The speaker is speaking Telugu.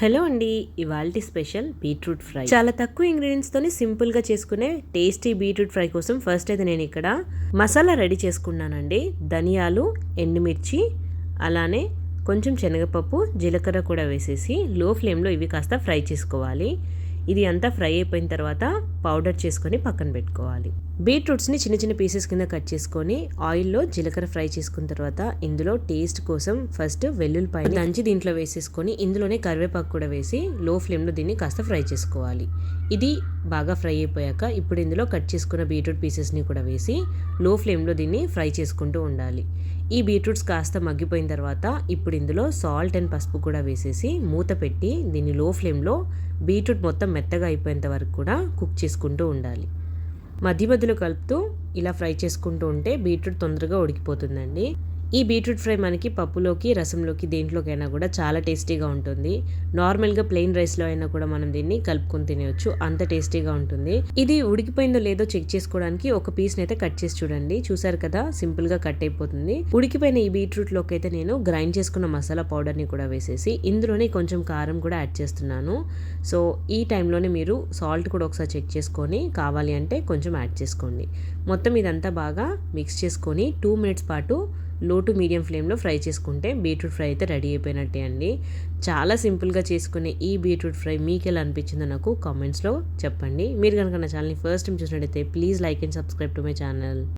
హలో అండి ఇవాల్టి స్పెషల్ బీట్రూట్ ఫ్రై. చాలా తక్కువ ఇంగ్రీడియంట్స్ సింపుల్గా చేసుకునే టేస్టీ బీట్రూట్ ఫ్రై కోసం ఫస్ట్ అయితే నేను ఇక్కడ మసాలా రెడీ చేసుకున్నానండి. ధనియాలు ఎండుమిర్చి అలానే కొంచెం శనగపప్పు జీలకర్ర కూడా వేసేసి లో ఫ్లేమ్లో ఇవి కాస్త ఫ్రై చేసుకోవాలి. ఇది అంతా ఫ్రై అయిపోయిన తర్వాత పౌడర్ చేసుకొని పక్కన పెట్టుకోవాలి. బీట్రూట్స్ని చిన్న చిన్న పీసెస్ కింద కట్ చేసుకొని ఆయిల్లో జీలకర్ర ఫ్రై చేసుకున్న తర్వాత ఇందులో టేస్ట్ కోసం ఫస్ట్ వెల్లుల్లిపాయ దంచి దీంట్లో వేసేసుకొని ఇందులోనే కరివేపాకు కూడా వేసి లో ఫ్లేమ్లో దీన్ని కాస్త ఫ్రై చేసుకోవాలి. ఇది బాగా ఫ్రై అయిపోయాక ఇప్పుడు ఇందులో కట్ చేసుకున్న బీట్రూట్ పీసెస్ని కూడా వేసి లో ఫ్లేమ్లో దీన్ని ఫ్రై చేసుకుంటూ ఉండాలి. ఈ బీట్రూట్స్ కాస్త మగ్గిపోయిన తర్వాత ఇప్పుడు ఇందులో సాల్ట్ అండ్ పసుపు కూడా వేసేసి మూత పెట్టి దీన్ని లో ఫ్లేమ్లో బీట్రూట్ మొత్తం మెత్తగా అయిపోయేంత వరకు కూడా కుక్ చేసుకుంటూ ఉండాలి. మధ్య మధ్యలో కలుపుతూ ఇలా ఫ్రై చేసుకుంటూ ఉంటే బీట్రూట్ తొందరగా ఉడికిపోతుందండి. ఈ బీట్రూట్ ఫ్రై మనకి పప్పులోకి రసంలోకి దేంట్లోకైనా కూడా చాలా టేస్టీగా ఉంటుంది. నార్మల్గా ప్లెయిన్ రైస్లో అయినా కూడా మనం దీన్ని కలుపుకొని తినేయచ్చు. అంత టేస్టీగా ఉంటుంది. ఇది ఉడికిపోయిందో లేదో చెక్ చేసుకోవడానికి ఒక పీస్ని అయితే కట్ చేసి చూడండి. చూసారు కదా సింపుల్గా కట్ అయిపోతుంది. ఉడికిపోయిన ఈ బీట్రూట్లోకి అయితే నేను గ్రైండ్ చేసుకున్న మసాలా పౌడర్ని కూడా వేసేసి ఇందులోనే కొంచెం కారం కూడా యాడ్ చేస్తున్నాను. సో ఈ టైంలోనే మీరు సాల్ట్ కూడా ఒకసారి చెక్ చేసుకొని కావాలి అంటే కొంచెం యాడ్ చేసుకోండి. మొత్తం ఇదంతా బాగా మిక్స్ చేసుకొని టూ మినిట్స్ పాటు లో టు మీడియం ఫ్లేమ్లో ఫ్రై చేసుకుంటే బీట్రూట్ ఫ్రై అయితే రెడీ అయిపోయినట్టే అండి. చాలా సింపుల్గా చేసుకునే ఈ బీట్రూట్ ఫ్రై మీకు ఎలా అనిపించిందో నాకు కామెంట్స్లో చెప్పండి. మీరు కనుక నా ఛానల్ని ఫస్ట్ టైం చూసినట్టయితే please like and subscribe to my channel